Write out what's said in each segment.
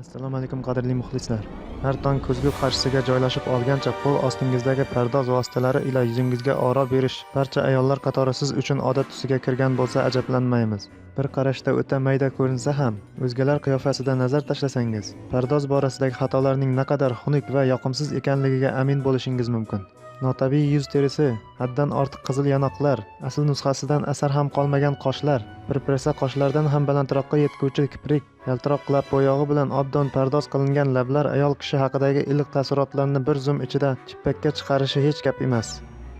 assalomu alaykum qadrli muxlislar. Har tong ko'zgu qarshisiga joylashib olgancha qo'l ostingizdagi pardoz vositalari ila yuzingizga oro berish barcha ayollar qatori siz uchun odat tusiga kirgan bo'lsa ajablanmaymiz. Bir qarashda o'ta mayda ko'rinsa ham o'zgalar qiyofasida nazar tashlasangiz pardoz borasidagi xatolarning naqadar xunuk va yoqimsiz ekanligiga amin bo'lishingiz mumkin. Notabiiy yuz terisi haddan ortiq qizil yonoqlar asl nusxasidan asar ham qolmagan qoshlar pirpirasa qoshlardan ham balandroqqa yetguvchi kiprik yaltiroq lab bo'yog'i bilan obdon pardoz qilingan lablar ayol kishi haqidagi iliq taassurotlarni bir zum ichida chippakka chiqarishi hech gap emas.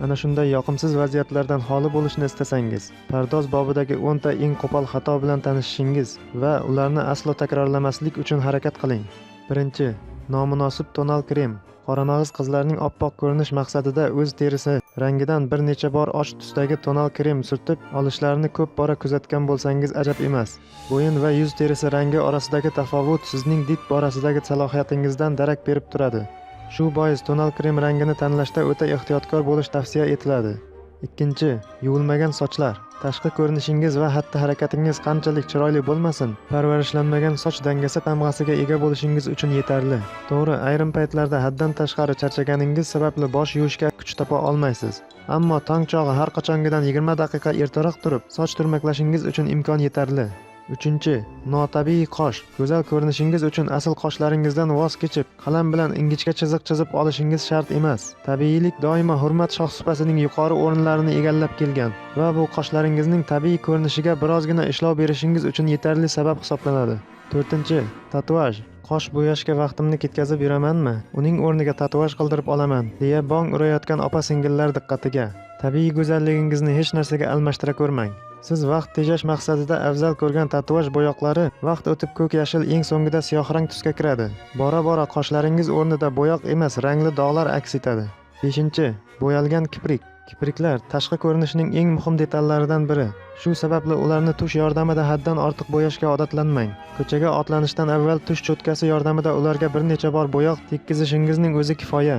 Ana shunday yoqimsiz vaziyatlardan xoli bo'lishni istasangiz pardoz bobidagi o'nta eng qo'pol xato bilan tanishishingiz va ularni aslo takrorlamaslik uchun harakat qiling. Birinchi nomunosib tonal krem. Qoramag'iz qizlarning oppoq ko'rinish maqsadida o'z terisi rangidan bir necha bor och tusdagi tonal krem surtib olishlarini ko'p bora kuzatgan bo'lsangiz ajab emas. Bo'yin va yuz terisi rangi orasidagi tafovut sizning did borasidagi salohiyatingizdan darak berib turadi. Shu bois tonal krem rangini tanlashda o'ta ehtiyotkor bo'lish tavsiya etiladi. Ikkinchi yuvilmagan sochlar. Tashqi ko'rinishingiz va xatti harakatingiz qanchalik chiroyli bo'lmasin parvarishlanmagan soch dangasa tamg'asiga ega bo'lishingiz uchun yetarli. To'g'ri ayrim paytlarda haddan tashqari charchaganingiz sababli bosh yuvishga kuch topa olmaysiz. Ammo tong chog'i har qachongidan 20 daqiqa ertaroq turib soch turmaklashingiz uchun imkon yetarli. Uchinchi notabiiy qosh. Go'zal ko'rinishingiz uchun asl qoshlaringizdan voz kechib qalam bilan ingichka chiziq chizib olishingiz shart emas. Tabiiylik doimo hurmat shohsupasining yuqori o'rinlarini egallab kelgan va bu qoshlaringizning tabiiy ko'rinishiga birozgina ishlov berishingiz uchun yetarli sabab hisoblanadi. To'rtinchi tatuaj. Qosh bo'yashga vaqtimni ketkazib yuramanmi? Uning o'rniga tatuaj qildirib olaman deya bong urayotgan opa singillar diqqatiga. Tabiiy go'zalligingizni hech narsaga almashtira ko'rmang. Siz vaqt tejash maqsadida afzal ko'rgan tatuaj bo'yoqlari vaqt o'tib ko'k yashil eng so'ngida siyohrang tusga kiradi. Bora bora qoshlaringiz o'rnida bo'yoq emas rangli dog'lar aks etadi. Beshinchi bo'yalgan kiprik. Kipriklar tashqi ko'rinishning eng muhim detallaridan biri. Shu sababli ularni tush yordamida haddan ortiq bo'yashga odatlanmang. Ko'chaga otlanishdan avval tush cho'tkasi yordamida ularga bir necha bor bo'yoq tekkizishingizning o'zi kifoya.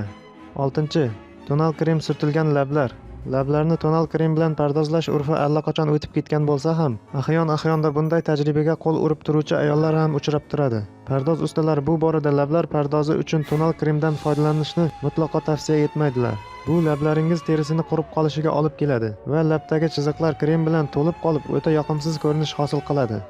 Oltinchi tonal krem surtilgan lablar. Lablarni tonal krem bilan pardozlash urfi allaqachon o'tib ketgan bo'lsa ham ahyon ahyonda bunday tajribaga qo'l urib turuvchi ayollar ham uchrab turadi. Pardoz ustalari bu borada lablar pardozi uchun tonal kremdan foydalanishni mutlaqo tavsiya etmaydilar. Bu lablaringiz terisini qurib qolishiga olib keladi va labdagi chiziqlar krem bilan to'lib qolib o'ta yoqimsiz ko'rinish hosil qiladi.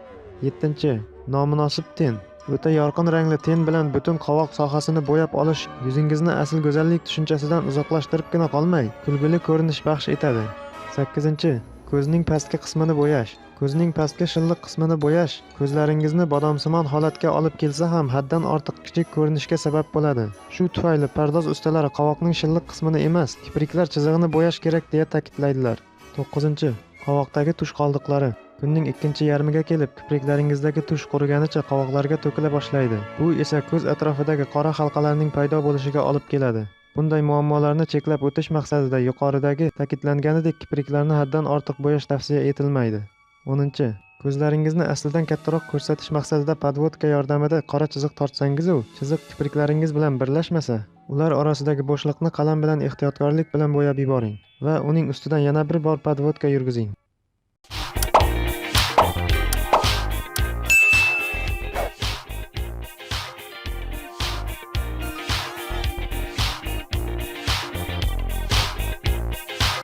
Yettinchi nomunosib ten. O'ta yorqin rangli ten bilan butun qovoq sohasini bo'yab olish yuzingizni asl go'zallik tushunchasidan uzoqlashtiribgina qolmay kulgili ko'rinish baxsh etadi. Sakkizinchi ko'zning pastki qismini bo'yash. Ko'zning pastki shilliq qismini bo'yash ko'zlaringizni bodomsimon holatga olib kelsa ham haddan ortiq kichik ko'rinishga sabab bo'ladi. Shu tufayli pardoz ustalari qovoqning shilliq qismini emas kipriklar chizig'ini bo'yash kerak deya ta'kidlaydilar. To'qqizinchi qovoqdagi tush qoldiqlari. Kunning ikkinchi yarmiga kelib kipriklaringizdagi tush quriganicha qovoqlarga to'kila boshlaydi. Bu esa ko'z atrofidagi qora halqalarning paydo bo'lishiga olib keladi. Bunday muammolarni cheklab o'tish maqsadida yuqoridagi ta'kidlanganidek kipriklarni haddan ortiq bo'yash tavsiya etilmaydi. O'ninchi ko'zlaringizni aslidan kattaroq ko'rsatish maqsadida podvodka yordamida qora chiziq tortsangizu chiziq kipriklaringiz bilan birlashmasa ular orasidagi bo'shliqni qalam bilan ehtiyotkorlik bilan bo'yab yuboring va uning ustidan yana bir bor podvodka yurgizing.